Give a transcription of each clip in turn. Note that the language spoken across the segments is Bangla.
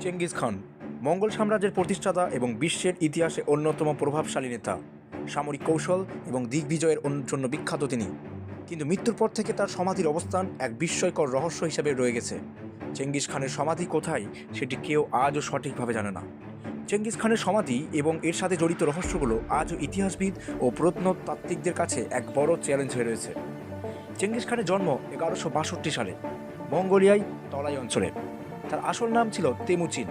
চেঙ্গিস খান, মঙ্গল সাম্রাজ্যের প্রতিষ্ঠাতা এবং বিশ্বের ইতিহাসে অন্যতম প্রভাবশালী নেতা। সামরিক কৌশল এবং দিগ্বিজয়ের জন্য বিখ্যাত তিনি। কিন্তু মৃত্যুর পর থেকে তার সমাধির অবস্থান এক বিস্ময়কর রহস্য হিসেবে রয়ে গেছে। চেঙ্গিস খানের সমাধি কোথায় সেটি কেউ আজও সঠিকভাবে জানে না। চেঙ্গিস খানের সমাধি এবং এর সাথে জড়িত রহস্যগুলো আজও ইতিহাসবিদ ও প্রত্নতাত্ত্বিকদের কাছে এক বড় চ্যালেঞ্জ হয়ে রয়েছে। চেঙ্গিস খানের জন্ম এগারোশো বাষট্টি সালে মঙ্গোলিয়ায় তরাই অঞ্চলে। তার আসল নাম ছিল তেমুচিন।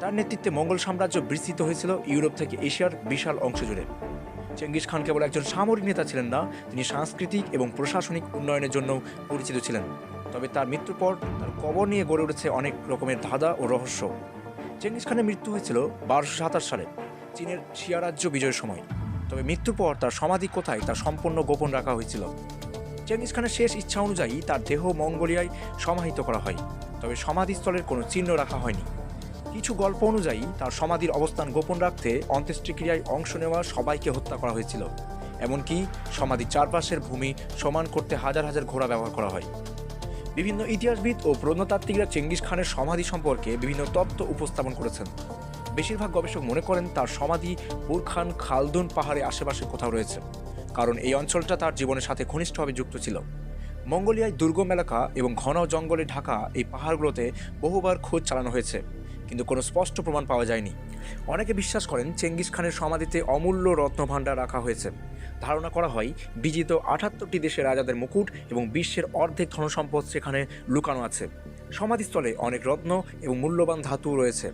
তার নেতৃত্বে মঙ্গল সাম্রাজ্য বিস্তৃত হয়েছিল ইউরোপ থেকে এশিয়ার বিশাল অংশ জুড়ে। চেঙ্গিস খান কেবল একজন সামরিক নেতা ছিলেন না, তিনি সাংস্কৃতিক এবং প্রশাসনিক উন্নয়নের জন্য পরিচিত ছিলেন। তবে তার মৃত্যুর পর তার কবর নিয়ে গড়ে উঠেছে অনেক রকমের ধাঁধা ও রহস্য। চেঙ্গিস খানের মৃত্যু হয়েছিল বারোশো সাতাশ সালে, চীনের শিয়া রাজ্য বিজয়ের সময়। তবে মৃত্যুর পর তার সমাধি কোথায় তা সম্পূর্ণ গোপন রাখা হয়েছিল। চেঙ্গিস খানের শেষ ইচ্ছা অনুযায়ী তার দেহ মঙ্গোলিয়ায় সমাহিত করা হয়, তবে সমাধিস্থলের কোনো চিহ্ন রাখা হয়নি। কিছু গল্প অনুযায়ী তার সমাধির অবস্থান গোপন রাখতে অন্ত্যেষ্টিক্রিয়ায় অংশ নেওয়া সবাইকে হত্যা করা হয়েছিল, এমনকি সমাধির চারপাশের ভূমি সমান করতে হাজার হাজার ঘোড়া ব্যবহার করা হয়। বিভিন্ন ইতিহাসবিদ ও প্রত্নতাত্ত্বিকরা চেঙ্গিস খানের সমাধি সম্পর্কে বিভিন্ন তত্ত্ব উপস্থাপন করেছেন। বেশিরভাগ গবেষক মনে করেন তার সমাধি বুরখান খালদুন পাহাড়ে আশেপাশে কোথাও রয়েছে। কারণ এই অঞ্চলটা তার জীবনের সাথে ঘনিষ্ঠভাবে যুক্ত ছিল। মঙ্গোলিয়ায় দুর্গম এলাকা এবং ঘন জঙ্গলে ঢাকা এই পাহাড়গুলোতে বহুবার খোঁজ চালানো হয়েছে, কিন্তু কোনো স্পষ্ট প্রমাণ পাওয়া যায়নি। অনেকে বিশ্বাস করেন চেঙ্গিস খানের সমাধিতে অমূল্য রত্নভাণ্ডার রাখা হয়েছে। ধারণা করা হয়, বিজিত আটাত্তরটি দেশের রাজাদের মুকুট এবং বিশ্বের অর্ধেক ধনসম্পদ সেখানে লুকানো আছে। সমাধিস্থলে অনেক রত্ন এবং মূল্যবান ধাতু রয়েছে।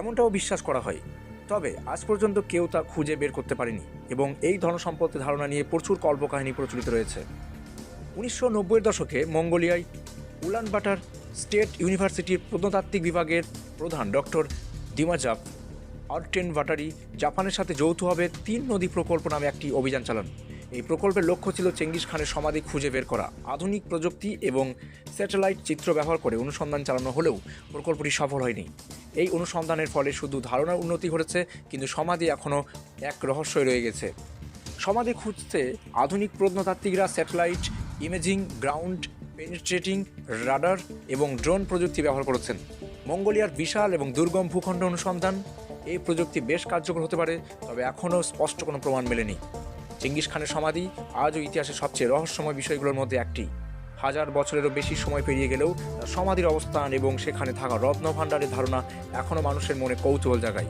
এমনটাও বিশ্বাস করা হয়। তবে আজ পর্যন্ত কেউ তা খুঁজে বের করতে পারেনি এবং এই ধনসম্পদের ধারণা নিয়ে প্রচুর কল্পকাহিনী প্রচলিত রয়েছে। উনিশশো নব্বইয়ের দশকে মঙ্গোলিয়ায় উলানবাটার স্টেট ইউনিভার্সিটির প্রত্নতাত্ত্বিক বিভাগের প্রধান ডক্টর ডিমাজাপ আর্টেন বাটারি জাপানের সাথে যৌথভাবে তিন নদী প্রকল্প নামে একটি অভিযান চালান। এই প্রকল্পের লক্ষ্য ছিল চেঙ্গিস খানের সমাধি খুঁজে বের করা। আধুনিক প্রযুক্তি এবং স্যাটেলাইট চিত্র ব্যবহার করে অনুসন্ধান চালানো হলেও প্রকল্পটি সফল হয়নি। এই অনুসন্ধানের ফলে শুধু ধারণার উন্নতি ঘটেছে, কিন্তু সমাধি এখনও এক রহস্যই রয়ে গেছে। সমাধি খুঁজতে আধুনিক প্রত্নতাত্ত্বিকরা satellite, imaging, ground, penetrating, radar এবং ড্রোন প্রযুক্তি ব্যবহার করেছেন। মঙ্গোলিয়ার বিশাল এবং দুর্গম ভূখণ্ড অনুসন্ধান, এই প্রযুক্তি বেশ কার্যকর হতে পারে, তবে এখনও স্পষ্ট কোনো প্রমাণ মেলেনি। চেঙ্গিস খানের সমাধি আজও ইতিহাসের সবচেয়ে রহস্যময় বিষয়গুলোর মধ্যে একটি। হাজার বছরেরও বেশি সময় পেরিয়ে গেলেও তার সমাধির অবস্থান এবং সেখানে থাকা রত্নভাণ্ডারের ধারণা এখনও মানুষের মনে কৌতূহল জাগায়।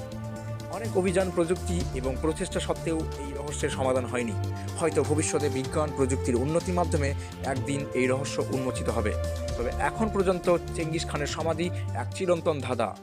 অনেক অভিযান, প্রযুক্তি এবং প্রচেষ্টা সত্ত্বেও এই রহস্যের সমাধান হয়নি। হয়তো ভবিষ্যতে বিজ্ঞান, প্রযুক্তির উন্নতির মাধ্যমে একদিন এই রহস্য উন্মোচিত হবে। তবে এখন পর্যন্ত চেঙ্গিস খানের সমাধি এক চিরন্তন ধাঁধা।